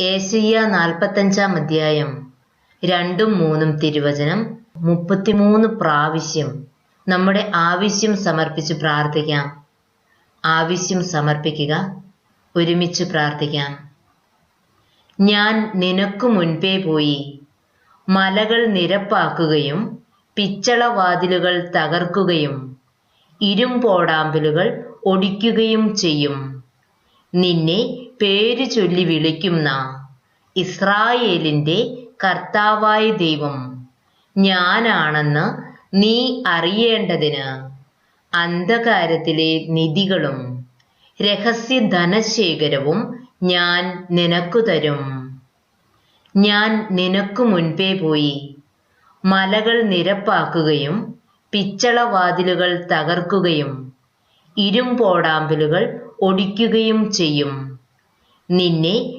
ഏശയ്യ നാൽപ്പത്തഞ്ചാം അധ്യായം. രണ്ടും മൂന്നും തിരുവചനം മുപ്പത്തിമൂന്ന് പ്രാവശ്യം നമ്മുടെ ആവശ്യം സമർപ്പിച്ച് പ്രാർത്ഥിക്കാം. ആവശ്യം സമർപ്പിക്കുക ഒരുമിച്ച് പ്രാർത്ഥിക്കാം. ഞാൻ നിനക്കു മുൻപേ പോയി മലകൾ നിരപ്പാക്കുകയും പിച്ചളവാതിലുകൾ തകർക്കുകയും ഇരുമ്പോടാമ്പലുകൾ ഒടിക്കുകയും ചെയ്യും. നിന്നെ പേരു ചൊല്ലി വിളിക്കുന്ന ഇസ്രായേലിന്റെ കർത്താവായ ദൈവം. ഞാനാണെന്ന് നീ അറിയേണ്ടതിന് അന്ധകാരത്തിലെ നിധികളും രഹസ്യ ധനശേഖരവും ഞാൻ നിനക്കു തരും. ഞാൻ നിനക്കു മുൻപേ പോയി മലകൾ നിരപ്പാക്കുകയും പിച്ചളവാതിലുകൾ തകർക്കുകയും ഇരുമ്പോടാമ്പലുകൾ ഒടിക്കുകയും ചെയ്യും. നിന്നെ